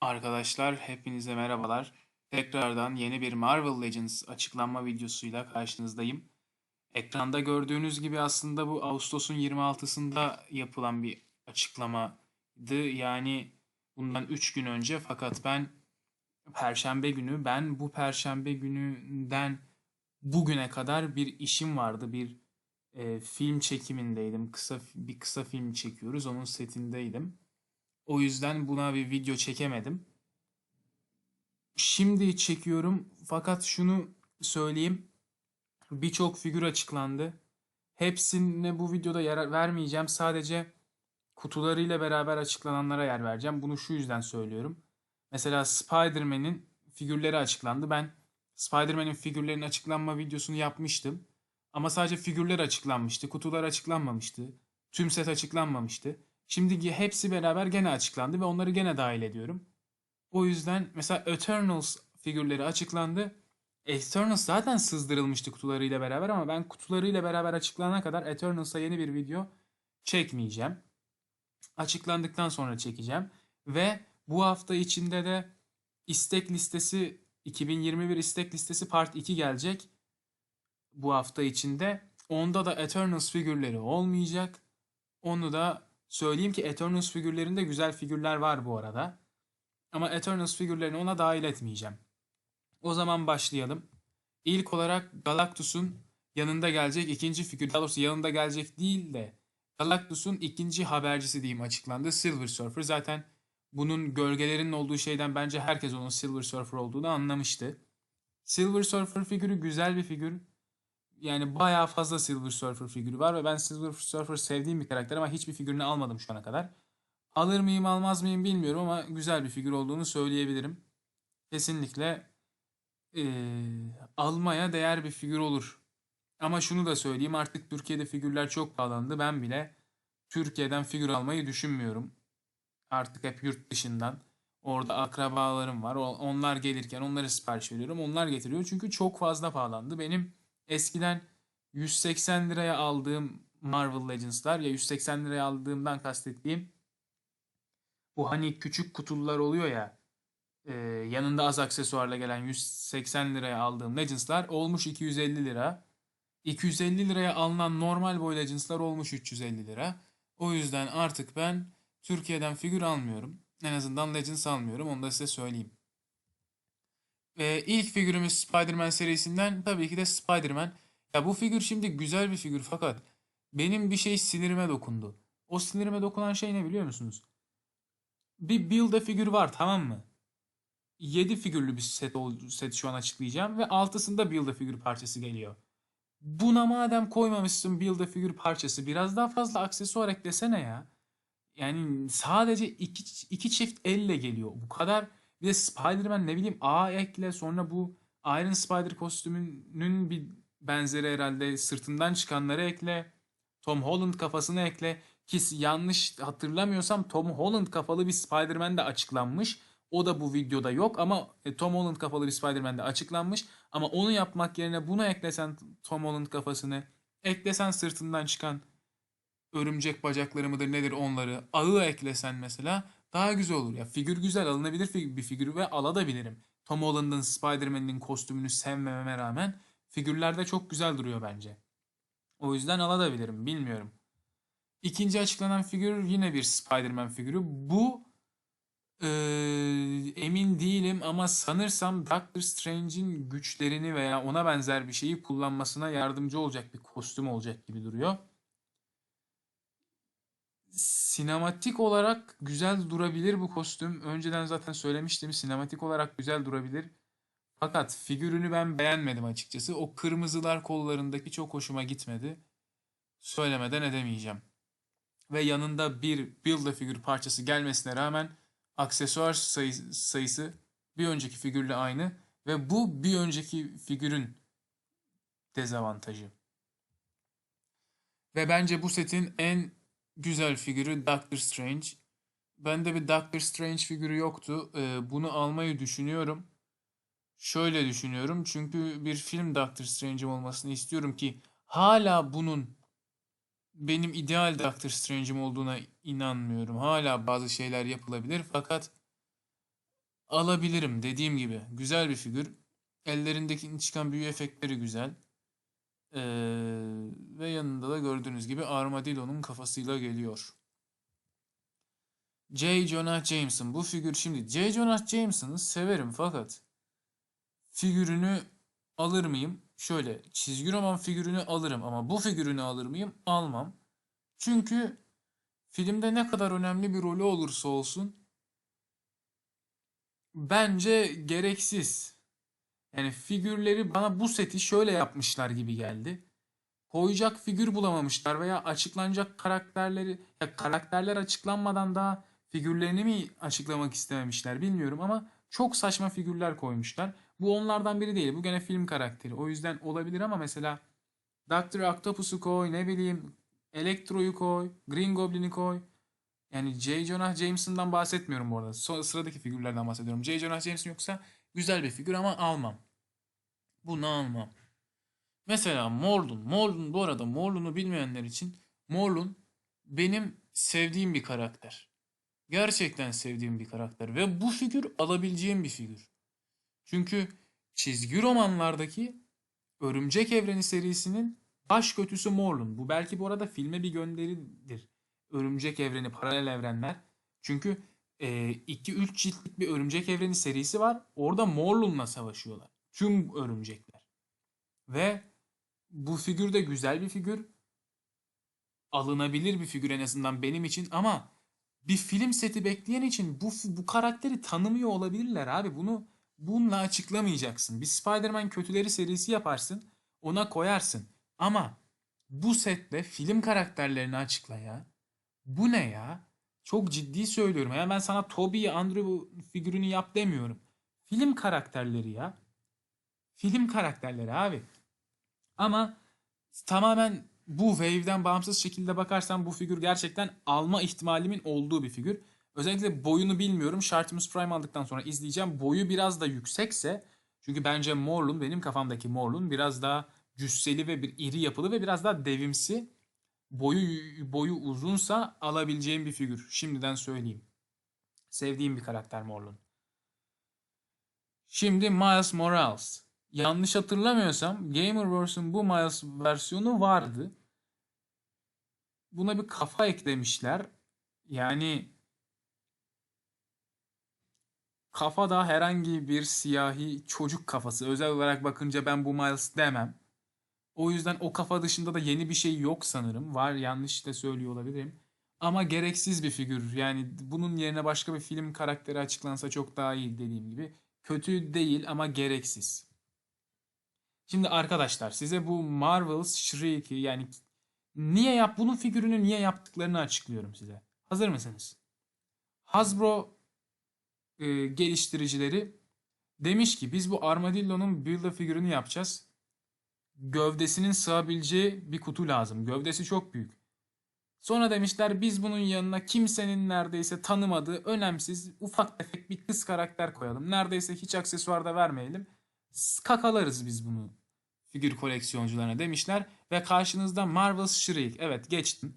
Arkadaşlar hepinize merhabalar. Tekrardan yeni bir Marvel Legends açıklanma videosuyla karşınızdayım. Ekranda gördüğünüz gibi aslında bu Ağustos'un 26'sında yapılan bir açıklamaydı. Yani bundan 3 gün önce fakat ben Perşembe günü ben bu Perşembe gününden bugüne kadar bir işim vardı. Bir e, film çekimindeydim. Kısa bir kısa film çekiyoruz. Onun setindeydim. O yüzden buna bir video çekemedim. Şimdi çekiyorum fakat şunu söyleyeyim. Birçok figür açıklandı. Hepsine bu videoda yer vermeyeceğim. Sadece kutularıyla beraber açıklananlara yer vereceğim. Bunu şu yüzden söylüyorum. Mesela Spider-Man'in figürleri açıklandı. Ben Spider-Man'in figürlerinin açıklanma videosunu yapmıştım. Ama sadece figürler açıklanmıştı. Kutular açıklanmamıştı. Tüm set açıklanmamıştı. Şimdi hepsi beraber gene açıklandı ve onları gene dahil ediyorum. O yüzden mesela Eternals figürleri açıklandı. Eternals zaten sızdırılmıştı kutularıyla beraber ama ben kutularıyla beraber açıklanana kadar Eternals'a yeni bir video çekmeyeceğim. Açıklandıktan sonra çekeceğim. Ve bu hafta içinde de istek listesi 2021 istek listesi part 2 gelecek. Bu hafta içinde. Onda da Eternals figürleri olmayacak. Onu da söyleyeyim ki Eternals figürlerinde güzel figürler var bu arada. Ama Eternals figürlerini ona dahil etmeyeceğim. O zaman başlayalım. İlk olarak Galactus'un yanında gelecek ikinci figür. Daha doğrusu yanında gelecek değil de Galactus'un ikinci habercisi diyeyim açıklandı. Silver Surfer. Zaten bunun gölgelerinin olduğu şeyden bence herkes onun Silver Surfer olduğunu anlamıştı. Silver Surfer figürü güzel bir figür. Yani bayağı fazla Silver Surfer figürü var ve ben Silver Surfer sevdiğim bir karakter ama hiçbir figürünü almadım şu ana kadar. Alır mıyım almaz mıyım bilmiyorum ama güzel bir figür olduğunu söyleyebilirim. Kesinlikle ee, almaya değer bir figür olur. Ama şunu da söyleyeyim artık Türkiye'de figürler çok pahalandı. Ben bile Türkiye'den figür almayı düşünmüyorum. Artık hep yurt dışından. Orada akrabalarım var. Onlar gelirken onları sipariş veriyorum. Onlar getiriyor. Çünkü çok fazla pahalandı. Benim eskiden 180 liraya aldığım Marvel Legends'lar ya 180 liraya aldığımdan kastettiğim bu hani küçük kutular oluyor ya e, yanında az aksesuarla gelen 180 liraya aldığım Legends'lar olmuş 250 lira. 250 liraya alınan normal boy Legends'lar olmuş 350 lira. O yüzden artık ben Türkiye'den figür almıyorum. En azından Legends almıyorum. Onu da size söyleyeyim. Ve ilk figürümüz Spider-Man serisinden tabii ki de Spider-Man. Ya bu figür şimdi güzel bir figür fakat benim bir şey sinirime dokundu. O sinirime dokunan şey ne biliyor musunuz? Bir build figür var tamam mı? 7 figürlü bir set, set şu an açıklayacağım ve altısında build figür parçası geliyor. Buna madem koymamışsın build figür parçası biraz daha fazla aksesuar eklesene ya. Yani sadece iki, iki çift elle geliyor. Bu kadar bir de Spider-Man ne bileyim A ekle sonra bu Iron Spider kostümünün bir benzeri herhalde sırtından çıkanları ekle. Tom Holland kafasını ekle. Ki yanlış hatırlamıyorsam Tom Holland kafalı bir Spider-Man de açıklanmış. O da bu videoda yok ama e, Tom Holland kafalı bir Spider-Man de açıklanmış. Ama onu yapmak yerine buna eklesen Tom Holland kafasını, eklesen sırtından çıkan örümcek bacakları mıdır nedir onları, ağı eklesen mesela daha güzel olur. Ya figür güzel alınabilir bir figür ve alabilirim. Tom Holland'ın Spider-Man'in kostümünü sevmememe rağmen figürlerde çok güzel duruyor bence. O yüzden alabilirim bilmiyorum. İkinci açıklanan figür yine bir Spider-Man figürü. Bu ee, emin değilim ama sanırsam Doctor Strange'in güçlerini veya ona benzer bir şeyi kullanmasına yardımcı olacak bir kostüm olacak gibi duruyor. Sinematik olarak güzel durabilir bu kostüm. Önceden zaten söylemiştim. Sinematik olarak güzel durabilir. Fakat figürünü ben beğenmedim açıkçası. O kırmızılar kollarındaki çok hoşuma gitmedi. Söylemeden edemeyeceğim. Ve yanında bir build figür parçası gelmesine rağmen aksesuar sayısı, sayısı bir önceki figürle aynı ve bu bir önceki figürün dezavantajı. Ve bence bu setin en güzel figürü Doctor Strange. Bende bir Doctor Strange figürü yoktu. Ee, bunu almayı düşünüyorum. Şöyle düşünüyorum. Çünkü bir film Doctor Strange'im olmasını istiyorum ki hala bunun benim ideal Doctor Strange'im olduğuna inanmıyorum. Hala bazı şeyler yapılabilir fakat alabilirim dediğim gibi. Güzel bir figür. Ellerindeki çıkan büyü efektleri güzel. Ee, ve yanında da gördüğünüz gibi Armadillo'nun kafasıyla geliyor. J. Jonah Jameson. Bu figür şimdi J. Jonah Jameson'ı severim fakat figürünü alır mıyım? Şöyle çizgi roman figürünü alırım ama bu figürünü alır mıyım? Almam. Çünkü filmde ne kadar önemli bir rolü olursa olsun bence gereksiz. Yani figürleri bana bu seti şöyle yapmışlar gibi geldi. Koyacak figür bulamamışlar veya açıklanacak karakterleri ya karakterler açıklanmadan daha figürlerini mi açıklamak istememişler bilmiyorum ama çok saçma figürler koymuşlar. Bu onlardan biri değil. Bu gene film karakteri. O yüzden olabilir ama mesela Dr. Octopus'u koy, ne bileyim Electro'yu koy, Green Goblin'i koy. Yani J. Jonah Jameson'dan bahsetmiyorum bu arada. Sıradaki figürlerden bahsediyorum. J. Jonah Jameson yoksa güzel bir figür ama almam. Bunu almam. Mesela Morlun. Morlun bu arada Morlun'u bilmeyenler için Morlun benim sevdiğim bir karakter. Gerçekten sevdiğim bir karakter ve bu figür alabileceğim bir figür. Çünkü çizgi romanlardaki Örümcek Evreni serisinin baş kötüsü Morlun. Bu belki bu arada filme bir gönderidir. Örümcek Evreni, paralel evrenler. Çünkü 2-3 ciltlik bir Örümcek Evreni serisi var. Orada Morlun'la savaşıyorlar. Tüm örümcekler. Ve bu figür de güzel bir figür. Alınabilir bir figür en azından benim için ama bir film seti bekleyen için bu bu karakteri tanımıyor olabilirler abi. Bunu bununla açıklamayacaksın. Bir Spider-Man kötüleri serisi yaparsın. Ona koyarsın. Ama bu sette film karakterlerini açıkla ya. Bu ne ya? Çok ciddi söylüyorum. Ya ben sana Toby, Andrew figürünü yap demiyorum. Film karakterleri ya. Film karakterleri abi. Ama tamamen bu wave'den bağımsız şekilde bakarsan bu figür gerçekten alma ihtimalimin olduğu bir figür. Özellikle boyunu bilmiyorum. Shartimus Prime aldıktan sonra izleyeceğim. Boyu biraz da yüksekse çünkü bence Morlun benim kafamdaki Morlun biraz daha cüsseli ve bir iri yapılı ve biraz daha devimsi. Boyu boyu uzunsa alabileceğim bir figür. Şimdiden söyleyeyim. Sevdiğim bir karakter Morlun. Şimdi Miles Morales. Yanlış hatırlamıyorsam Gamerverse'ün bu Miles versiyonu vardı. Buna bir kafa eklemişler. Yani kafa da herhangi bir siyahi çocuk kafası. Özel olarak bakınca ben bu Miles demem. O yüzden o kafa dışında da yeni bir şey yok sanırım. Var yanlış da söylüyor olabilirim. Ama gereksiz bir figür. Yani bunun yerine başka bir film karakteri açıklansa çok daha iyi dediğim gibi. Kötü değil ama gereksiz. Şimdi arkadaşlar size bu Marvel's Shriek'i yani niye yap bunun figürünü niye yaptıklarını açıklıyorum size. Hazır mısınız? Hasbro e, geliştiricileri demiş ki biz bu Armadillo'nun build figürünü yapacağız. Gövdesinin sığabileceği bir kutu lazım. Gövdesi çok büyük. Sonra demişler biz bunun yanına kimsenin neredeyse tanımadığı önemsiz ufak tefek bir kız karakter koyalım. Neredeyse hiç aksesuar da vermeyelim. Kakalarız biz bunu figür koleksiyoncularına demişler. Ve karşınızda Marvel's Shriek. Evet geçtim.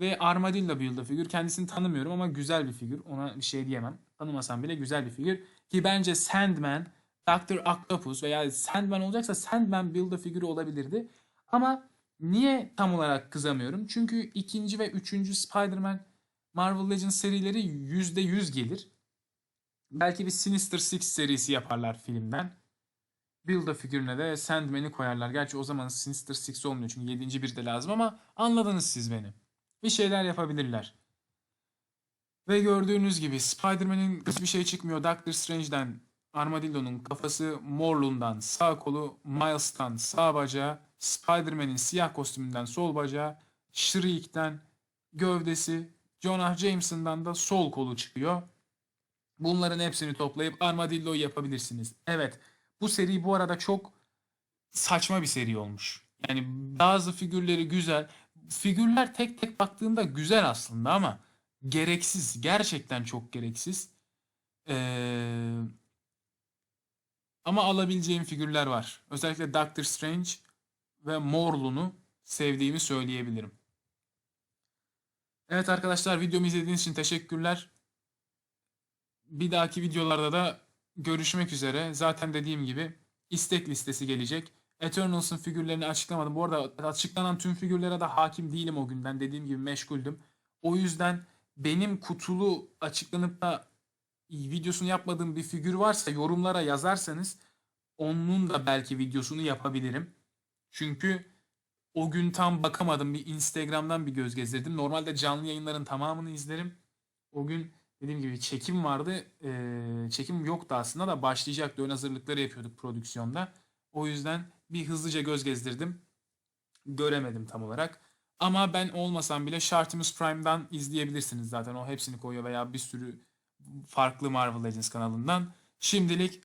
Ve Armadillo build figür. Kendisini tanımıyorum ama güzel bir figür. Ona bir şey diyemem. Tanımasam bile güzel bir figür. Ki bence Sandman, Dr. Octopus veya Sandman olacaksa Sandman build figürü olabilirdi. Ama niye tam olarak kızamıyorum? Çünkü ikinci ve üçüncü Spider-Man Marvel Legends serileri %100 gelir. Belki bir Sinister Six serisi yaparlar filmden. Build figürüne de Sandman'i koyarlar. Gerçi o zaman Sinister Six olmuyor çünkü 7. bir de lazım ama anladınız siz beni. Bir şeyler yapabilirler. Ve gördüğünüz gibi Spider-Man'in hiçbir şey çıkmıyor. Doctor Strange'den Armadillo'nun kafası, Morlun'dan sağ kolu, Miles'tan sağ bacağı, Spider-Man'in siyah kostümünden sol bacağı, Shriek'ten gövdesi, Jonah Jameson'dan da sol kolu çıkıyor. Bunların hepsini toplayıp Armadillo'yu yapabilirsiniz. Evet, bu seri bu arada çok saçma bir seri olmuş. Yani bazı figürleri güzel. Figürler tek tek baktığında güzel aslında ama gereksiz. Gerçekten çok gereksiz. Ee, ama alabileceğim figürler var. Özellikle Doctor Strange ve Morlun'u sevdiğimi söyleyebilirim. Evet arkadaşlar videomu izlediğiniz için teşekkürler. bir dahaki videolarda da görüşmek üzere. Zaten dediğim gibi istek listesi gelecek. Eternals'ın figürlerini açıklamadım. Bu arada açıklanan tüm figürlere de hakim değilim o günden. Dediğim gibi meşguldüm. O yüzden benim kutulu açıklanıp da videosunu yapmadığım bir figür varsa yorumlara yazarsanız onun da belki videosunu yapabilirim. Çünkü o gün tam bakamadım. Bir Instagram'dan bir göz gezdirdim. Normalde canlı yayınların tamamını izlerim. O gün dediğim gibi çekim vardı. Ee, çekim yoktu aslında da başlayacaktı. Ön hazırlıkları yapıyorduk prodüksiyonda. O yüzden bir hızlıca göz gezdirdim. Göremedim tam olarak. Ama ben olmasam bile Shartimus Prime'dan izleyebilirsiniz zaten. O hepsini koyuyor veya bir sürü farklı Marvel Legends kanalından. Şimdilik